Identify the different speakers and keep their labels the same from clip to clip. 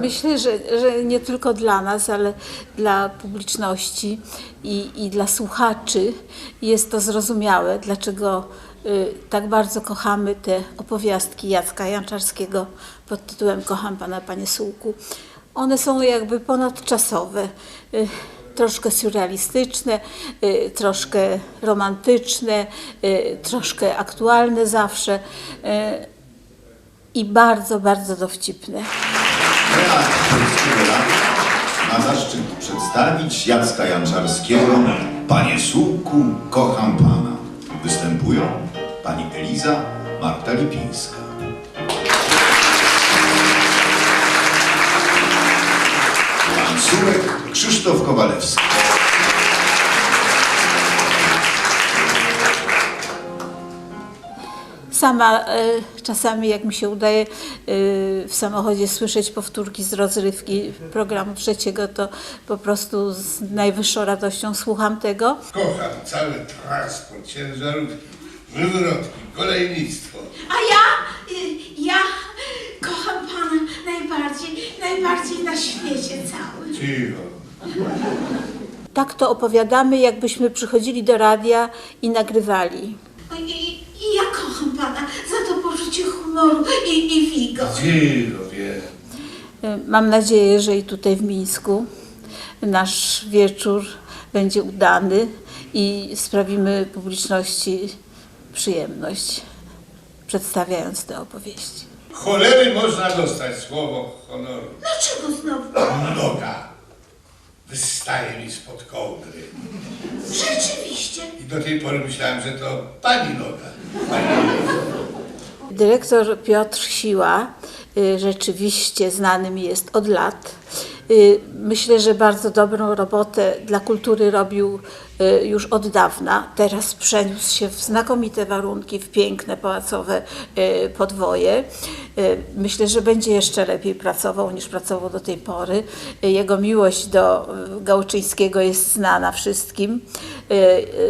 Speaker 1: Myślę, że, że nie tylko dla nas, ale dla publiczności i, i dla słuchaczy jest to zrozumiałe, dlaczego y, tak bardzo kochamy te opowiastki Jacka Janczarskiego pod tytułem Kocham Pana, Panie Sułku. One są jakby ponadczasowe, y, troszkę surrealistyczne, y, troszkę romantyczne, y, troszkę aktualne zawsze y, i bardzo, bardzo
Speaker 2: Polskiego Radia ma zaszczyt przedstawić Jacka Janczarskiego Panie Sułku, kocham Pana. Występują Pani Eliza Marta Lipińska. Pan Sułek Krzysztof Kowalewski.
Speaker 1: Sama e, czasami, jak mi się udaje e, w samochodzie słyszeć powtórki z rozrywki programu trzeciego, to po prostu z najwyższą radością słucham tego.
Speaker 3: Kocham cały transport, ciężarówki, wywrotki, kolejnictwo.
Speaker 4: A ja, y, ja kocham Pana najbardziej, najbardziej na świecie całym.
Speaker 3: Cicho.
Speaker 1: Tak to opowiadamy, jakbyśmy przychodzili do radia i nagrywali.
Speaker 4: I, i, I ja kocham Pana za to poczucie humoru i, i wigo.
Speaker 3: Cicho, wiem.
Speaker 1: E, Mam nadzieję, że i tutaj w Mińsku nasz wieczór będzie udany i sprawimy publiczności przyjemność, przedstawiając te opowieści.
Speaker 3: Cholery można dostać słowo honoru.
Speaker 4: Dlaczego znowu?
Speaker 3: Noga wystaje mi spod kołdry.
Speaker 4: Rzeczywiście.
Speaker 3: Do tej pory myślałem, że to pani noga. Pani.
Speaker 1: Dyrektor Piotr Siła y, rzeczywiście znany mi jest od lat. Y, Myślę, że bardzo dobrą robotę dla kultury robił już od dawna. Teraz przeniósł się w znakomite warunki, w piękne pałacowe y, podwoje. Y, Myślę, że będzie jeszcze lepiej pracował niż pracował do tej pory. Y, Jego miłość do y, Gałczyńskiego jest znana wszystkim. Y,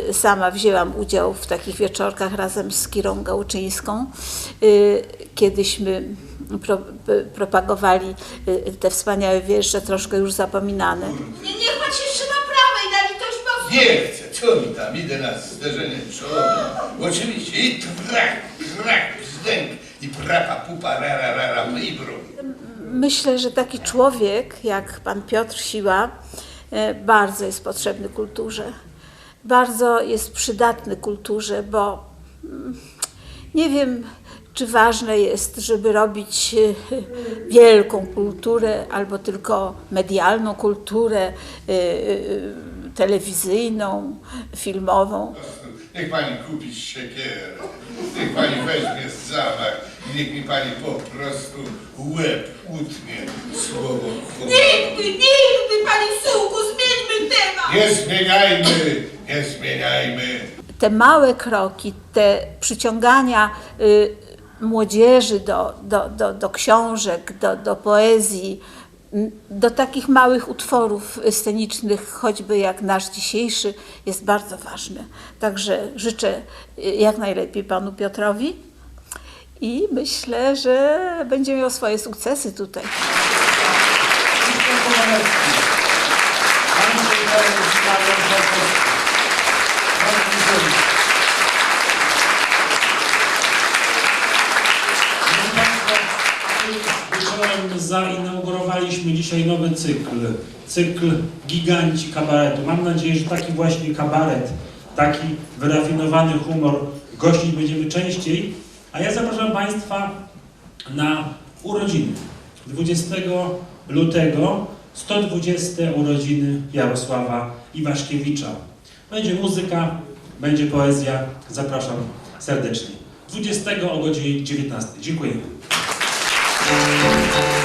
Speaker 1: y, Sama wzięłam udział w takich wieczorkach razem z Kirą Gałczyńską, y, kiedyśmy propagowali y, te wspaniałe wiersze, troszkę już zapominane.
Speaker 4: Nie, niech Pan się trzyma prawej, na litość boską.
Speaker 3: Nie chcę, co mi tam, idę na zderzenie czołowe. Oczywiście i trak, trak, brzdęk i prapa, pupa, rara, rara, i brud.
Speaker 1: Myślę, że taki człowiek jak pan Piotr Siła e, bardzo jest potrzebny kulturze. Bardzo jest przydatny kulturze, bo mm, nie wiem, czy ważne jest, żeby robić e, wielką kulturę albo tylko medialną kulturę e, telewizyjną, filmową.
Speaker 3: Niech pani kupi siekierę, niech pani weźmie zamach i niech mi pani po prostu łeb utnie słowo.
Speaker 4: Nigdy, nigdy, Panie Sułku, zmieńmy temat.
Speaker 3: Nie zmieniajmy, nie zmieniajmy.
Speaker 1: te małe kroki, te przyciągania y, młodzieży do, do, do, do książek, do, do poezji, do takich małych utworów scenicznych, choćby jak nasz dzisiejszy, jest bardzo ważne. Także życzę y, jak najlepiej panu Piotrowi i myślę, że będzie miał swoje sukcesy tutaj.
Speaker 5: Wieczorem zainaugurowaliśmy dzisiaj nowy cykl. Cykl Giganci Kabaretu. Mam nadzieję, że taki właśnie kabaret, taki wyrafinowany humor gościć będziemy częściej. A ja zapraszam Państwa na urodziny. 20 lutego 120 urodziny Jarosława Iwaszkiewicza. Będzie muzyka, będzie poezja. Zapraszam serdecznie. 20 o godzinie 19. Dziękuję.
Speaker 4: Thank you.